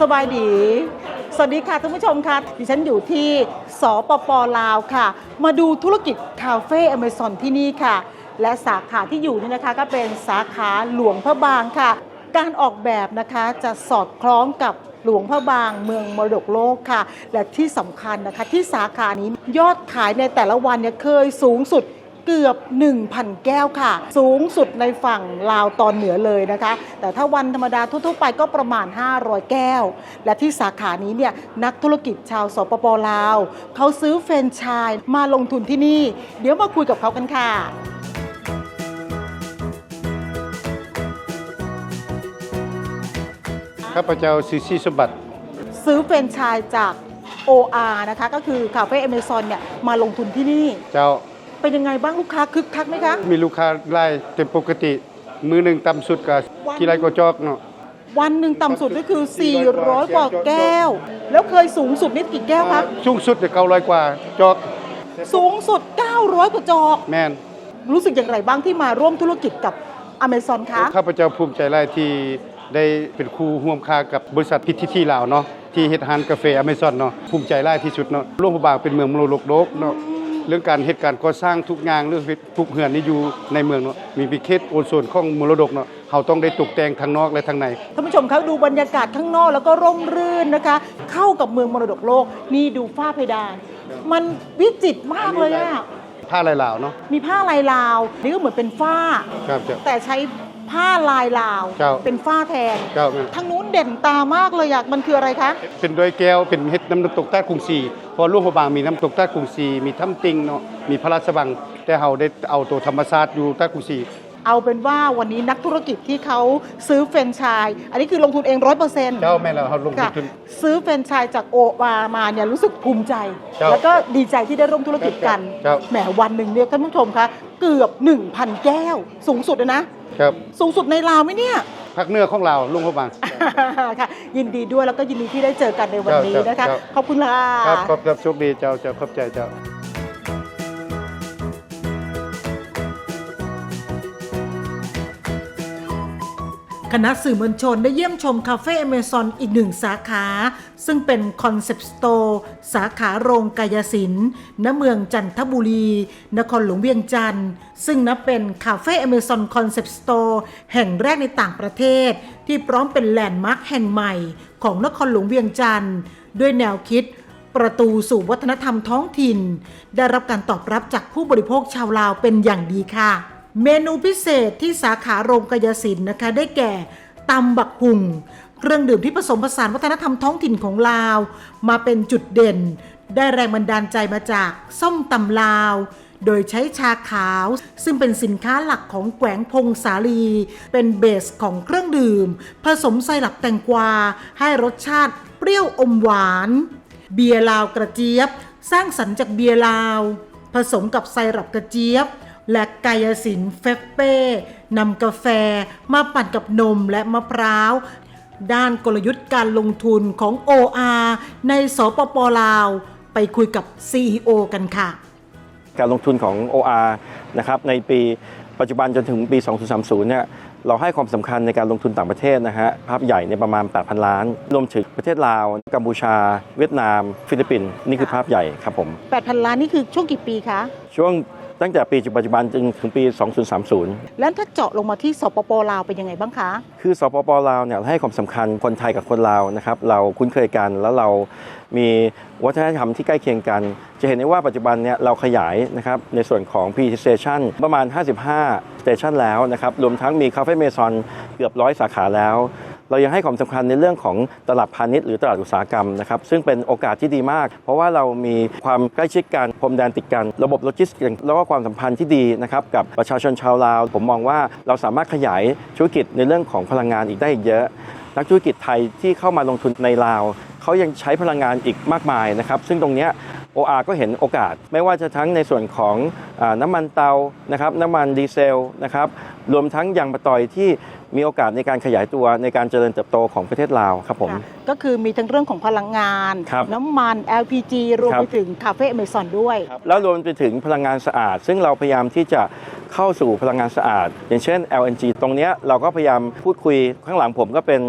สบายดี สวัสดีค่ะท่านผู้ชมค่ะ ดิฉันอยู่ที่สปปลาวค่ะ มาดูธุรกิจคาเฟ่อเมซอนที่นี่ค่ะ และสาขาที่อยู่นี่นะคะก็เป็นสาขาหลวงพระบางค่ะ การออกแบบนะคะจะสอดคล้องกับหลวงพระบางเมืองมรดกโลกค่ะ และที่สำคัญนะคะที่สาขานี้ยอดขายในแต่ละวันเนี่ยเคยสูงสุด เกือบ 1,000 แก้วค่ะ สูงสุดในฝั่งลาวตอนเหนือเลยนะคะ แต่ถ้าวันธรรมดาทั่วๆไปก็ประมาณ 500 แก้ว และที่สาขานี้เนี่ยนักธุรกิจชาวสปปลาว เขาซื้อเฟรนไชส์มาลงทุนที่นี่ เดี๋ยวมาคุยกับเขากันค่ะข้าพเจ้าซิซีสมบัติ ซื้อเฟรนไชส์จาก OR นะคะ ก็คือคาเฟ่อเมซอนเนี่ยมาลงทุนที่นี่ เจ้า เป็นยังไงบ้างลูกค้าคึกคักไหมคะ มีลูกค้าไล่เต็มปกติ มือหนึ่งต่ำสุดกับวันกี่ไรก็จอกเนาะวันหนึ่งต่ำสุดก็คือ 400 กว่าแก้ว แล้วเคยสูงสุดนี่กี่แก้วคะสูงสุดจะเก้าร้อยกว่าจอก สูงสุด 900 กว่าจอก แมนรู้สึกอย่างไรบ้างที่มาร่วมธุรกิจกับอเมซอนคะข้าพเจ้าภูมิใจไล่ที่ได้เป็นครูร่วมค่ากับบริษัทพิธีที่ลาวเนาะที่เฮ็ดอาหารกาแฟอเมซอนเนาะภูมิใจไล่ที่สุดเนาะร่วมพระบางเป็นเมืองมรดกโลกเนาะ เรื่องการเหตุการณ์ก่อสร้างทุกอย่างเรื่องทุกเหือนนี่อยู่ในเมืองเนาะมีพิเคตโอนโซนของมรดกเนาะเขาต้องได้ตกแต่งทางนอกและทางในท่านผู้ชมครับดูบรรยากาศข้างนอกแล้วก็ร่มรื่นนะคะ เข้ากับเมืองมรดกโลกนี่ดูฝ้าเพดาน มันวิจิตรมากเลยอะผ้าลายลาวเนาะมีผ้าลายลาวนี่ก็เหมือนเป็นฝ้า ครับเจ้าแต่ใช้ ผ้าลายลาวเจ้าเป็นฝ้าแทนเจ้าแม่นทางนู้นเด่นตามากเลยอะมันคืออะไรคะ เป็นดอยแก้วเป็นเฮ็ดน้ำตกใต้กรุงศรีเพอหลวงพระบางมีน้ำตกใต้กรุงศรีมีถ้ำติงเนาะมีพระราชวังแต่เฮาได้เอาตัวธรรมศาสตร์อยู่ใต้กรุงศรี เอาเป็นว่าวันนี้นักธุรกิจที่เขาซื้อแฟรนไชส์อันนี้คือลงทุนเองร้อยเปอร์เซ็นต์เจ้าแม่นแล้วเฮาลงค่ะทุนซื้อแฟรนไชส์จากโอมามาเนี่ยรู้สึกภูมิใจครับแล้วก็ดีใจที่ได้ร่วมธุรกิจกันครับแหมวันหนึ่งเนี่ยท่านผู้ชมคะเกือบ 1,000 แก้ว สูงสุดเลยนะ ครับ สูงสุดในลาวไหมเนี่ยภาคเหนือของเราหลวงพระบางค่ะ ยินดีด้วยแล้วก็ยินดีที่ได้เจอกันในวันนี้ครับนะคะครับขอบคุณค่ะครับขอบครับโชคดีเจ้าเจ้าขอบใจเจ้า คณะสื่อมวลชนได้เยี่ยมชมคาเฟ่เอเมซอนอีกหนึ่งสาขา ซึ่งเป็นคอนเซปต์สโตร์สาขาโรงกายสินณเมืองจันทบุรี นครหลวงเวียงจันทร์ซึ่งนับเป็นคาเฟ่เอเมซอนคอนเซปต์สโตร์แห่งแรกในต่างประเทศ ที่พร้อมเป็นแลนด์มาร์คแห่งใหม่ ของนครหลวงเวียงจันทร์ด้วยแนวคิดประตูสู่วัฒนธรรมท้องถิ่น ได้รับการตอบรับจากผู้บริโภคชาวลาวเป็นอย่างดีค่ะ เมนูพิเศษที่สาขาโรงกายสินนะคะ ได้แก่ตำบักหุ่งเครื่องดื่มที่ผสมผสานวัฒนธรรมท้องถิ่นของลาว มาเป็นจุดเด่น ได้แรงบันดาลใจมาจากส้มตำลาว โดยใช้ชาขาว ซึ่งเป็นสินค้าหลักของแขวงพงสาลี เป็นเบสของเครื่องดื่ม ผสมไซรัปแตงกวา ให้รสชาติเปรี้ยวอมหวาน เบียร์ลาวกระเจี๊ยบ สร้างสรรค์จากเบียร์ลาว ผสมกับไซรัปกระเจี๊ยบ และกายสินเฟปเป้นำกาแฟมาปั่นกับนมและมะพร้าว ด้านกลยุทธ์การลงทุนของ OR ในสปปลาว ไปคุยกับ CEO กันค่ะ การลงทุนของ OR นะครับในปีปัจจุบันจนถึงปี 2030 เนี่ยเราให้ความสำคัญในการลงทุนต่างประเทศนะฮะภาพใหญ่ในยประมาณ 8,000 ล้าน รวมถึงประเทศลาว กัมพูชา เวียดนาม ฟิลิปปินส์นี่คือภาพใหญ่ครับผม 8,000 ล้านนี่คือช่วงกี่ปีคะ ช่วง ตั้งแต่ปีปัจจุบันจนถึงปี 2030 แล้วถ้าเจาะลงมาที่สปปลาวเป็นยังไงบ้างคะ คือสปปลาวเนี่ยให้ความสำคัญคนไทยกับคนลาวนะครับเราคุ้นเคยกันแล้วเรามีวัฒนธรรมที่ใกล้เคียงกัน จะเห็นได้ว่าปัจจุบันเนี่ยเราขยายนะครับในส่วนของ p Station ประมาณ 55 Station แล้วนะครับรวมทั้งมีคาเฟ่เมซอนเกือบร้อยสาขาแล้ว เรายังให้ความสำคัญในเรื่องของตลาดพาณิชย์หรือตลาดอุตสาหกรรมนะครับซึ่งเป็นโอกาสที่ดีมาก เพราะว่าเรามีความใกล้ชิดกันพรมแดนติดกัน ระบบโลจิสติกส์แล้วก็ความสัมพันธ์ที่ดีนะครับกับประชาชนชาวลาว ผมมองว่าเราสามารถขยายธุรกิจในเรื่องของพลังงานอีกได้อีกเยอะ นักธุรกิจไทยที่เข้ามาลงทุนในลาวเขายังใช้พลังงานอีกมากมายนะครับซึ่งตรงนี้ย OR ก็เห็นโอกาส ไม่ว่าจะทั้งในส่วนของอน้ำมันเตานะครับน้ำมันดีเซลนะครับรวมทั้งยางมะตอยที่ มีโอกาสในการขยายตัวในการเจริญเติบโตของประเทศลาวครับผมค่ะก็คือมีทั้งเรื่องของพลังงาน ครับน้ำมัน LPG รวมครับ ไปถึงคาเฟ่อเมซอนด้วย แล้วรวมไปถึงพลังงานสะอาด ซึ่งเราพยายามที่จะเข้าสู่พลังงานสะอาด อย่างเช่น LNG ตรงเนี้ยเราก็พยายามพูดคุยข้างหลังผมก็เป็น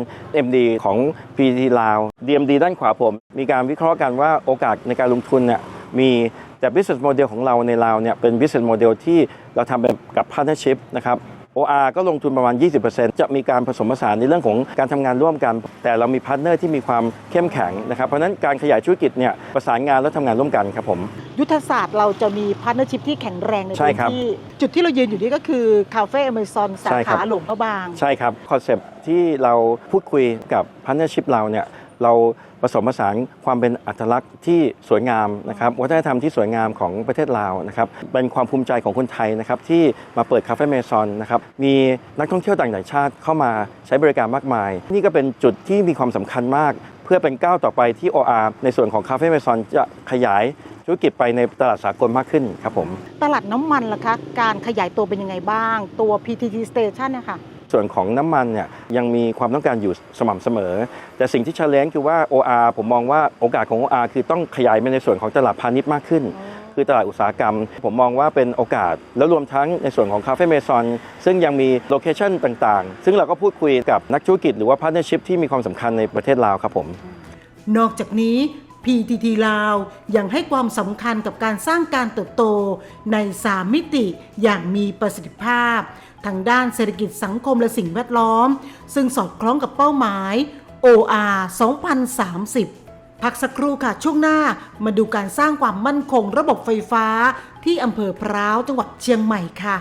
MD ของ PTT ลาว DMD ด้านขวาผม มีการวิเคราะห์กันว่าโอกาสในการลงทุนเนี่ยมีแต่ business model ของเราในลาวเนี่ยเป็น business model ที่เราทำแบบกับ partnership นะครับ OR ก็ลงทุนประมาณ 20%จะมีการผสมผสานในเรื่องของการทำงานร่วมกัน แต่เรามีพาร์ทเนอร์ที่มีความเข้มแข็งนะครับ เพราะฉะนั้นการขยายธุรกิจเนี่ยประสานงานแล้วทำงานร่วมกันครับผม ยุทธศาสตร์เราจะมีพาร์ทเนอร์ชิพที่แข็งแรงในใช่พื้นครับที่ จุดที่เรายืนอยู่นี่ก็คือคาเฟ่อเมซอนสาใช่ครัขาบหลวงพระบาง ใช่ครับ คอนเซปต์ที่เราพูดคุยกับพาร์ n เนอร์ชิพเราเนี่ยเราผ สมผสานความเป็นอัตลักษณ์ที่สวยงามนะครับวัฒนธรรมที่สวยงามของประเทศลาวนะครับเป็นความภูมิใจของคนไทยนะครับที่มาเปิดคาเฟ่เมซอนนะครับมีนักท่องเที่ยวต่างชาติเข้ามาใช้บริการมากมาย นี่ก็เป็นจุดที่มีความสำคัญมาก เพื่อเป็นก้าวต่อไปที่ OR ในส่วนของคาเฟ่เมซอนจะขยายธุรกิจไปในตลาดสากลมากขึ้นครับผม ตลาดน้ำมันล่ะคะ การขยายตัวเป็นยังไงบ้าง ตัว PTT Station นะคะ ส่วนของน้ำมันเนี่ยยังมีความต้องการอยู่สม่ำเสมอ แต่สิ่งที่ challenge คือว่า OR ผมมองว่าโอกาสของ OR คือต้องขยายไปในส่วนของตลาดพาณิชย์มากขึ้น คือตลาดอุตสาหกรรม ผมมองว่าเป็นโอกาส แล้วรวมทั้งในส่วนของคาเฟ่เมซอนซึ่งยังมีโลเคชันต่างๆ ซึ่งเราก็พูดคุยกับนักธุรกิจหรือว่าพาร์ n เนอร์ชิพที่มีความสำคัญในประเทศลาวครับผมนอกจากนี้ PTT ลาวยังให้ความสำคัญกับการสร้างการเติบโตใน 3 มิติอย่างมีประสิทธิภาพ ทางด้านเศรษฐกิจสังคมและสิ่งแวดล้อม ซึ่งสอดคล้องกับเป้าหมาย OR 2030พักสักครู่ค่ะ ช่วงหน้ามาดูการสร้างความมั่นคงระบบไฟฟ้าที่อำเภอพร้าวจังหวัดเชียงใหม่ค่ะ